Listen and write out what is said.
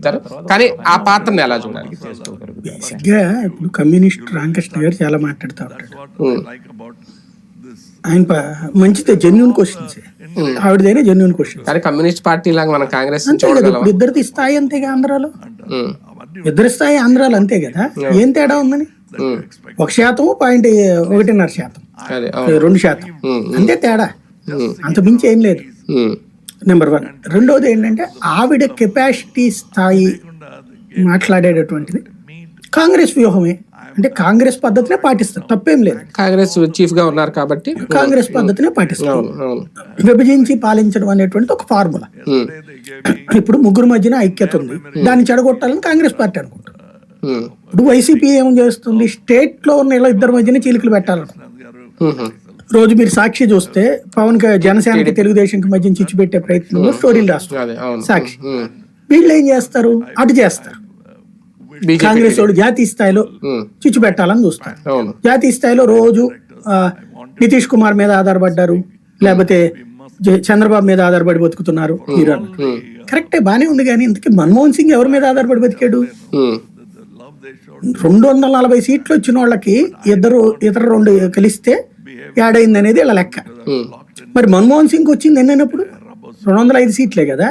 చెప్తారు. కానీ ఆ పాత్రను ఎలా చూడాలి? బేసిక్గా ఇప్పుడు కమ్యూనిస్ట్ రామకృష్ణ గారు చాలా మాట్లాడుతూ ఉంటాడు ఉమ్, ఆయన మంచిదే జెన్యున్ క్వశ్చన్స్ ఆవిడదైనా జెన్యున్ క్వశ్చన్ కానీ కమ్యూనిస్ట్ పార్టీ లాగా మన కాంగ్రెస్ అంతే ఇద్దరిది స్థాయి అంతేగా ఆంధ్రాలో? ఉమ్, ఇద్దరి స్థాయి ఆంధ్రాలో అంతే కదా? ఏం తేడా ఉందని? ఒక శాతం పాయింట్ ఒకటిన్నర శాతం. రెండు శాతం. అంతే తేడా. అంత మించి ఏం లేదు. నెంబర్ వన్ రెండోది ఏంటంటే ఆవిడ కెపాసిటీ స్థాయి మాట్లాడేటటువంటిది. కాంగ్రెస్ వ్యూహమే. అంటే కాంగ్రెస్ పద్ధతినే పాటిస్తారు. తప్పేం లేదు. కాంగ్రెస్ చీఫ్గా ఉన్నారు కాబట్టి కాంగ్రెస్ పద్ధతినే పాటిస్తారు. విభజించి పాలించడం అనేటువంటి ఒక ఫార్ములా. ఇప్పుడు ముగ్గురు మధ్యన ఐక్యత ఉంది. దాన్ని చెడగొట్టాలని కాంగ్రెస్ పార్టీ అనుకుంటారు ఇప్పుడు వైసీపీ ఏం చేస్తుంది? స్టేట్లో ఉన్న ఇలా ఇద్దరి మధ్యన చీలికలు పెట్టాలనుకుంటుంది. ఉమ్, రోజు మీరు సాక్షి చూస్తే పవన్ జనసేనకి తెలుగుదేశంకి మధ్య చిచ్చు పెట్టే ప్రయత్నంలో స్టోరీలు రాస్తారు. సాక్షి. వీళ్ళు ఏం చేస్తారు? అటు చేస్తారు. కాంగ్రెస్ వాళ్ళు జాతీయ స్థాయిలో చిచ్చు పెట్టాలని చూస్తారు. జాతీయ స్థాయిలో రోజు నితీష్ కుమార్ మీద ఆధారపడ్డారు లేకపోతే చంద్రబాబు మీద ఆధారపడి బతుకుతున్నారు ఉమ్, కరెక్టే బానే ఉంది కానీ ఇంతకీ మన్మోహన్ సింగ్ ఎవరి మీద ఆధారపడి బతికాడు? రెండు వందల నలభై సీట్లు వచ్చిన వాళ్ళకి ఇద్దరు ఇతర రెండు కలిస్తే ఏడైంది అనేది ఇలా లెక్క. ఉమ్, మరి మన్మోహన్ సింగ్ వచ్చింది ఎన్నైనప్పుడు? రెండు వందల ఐదు సీట్లే కదా?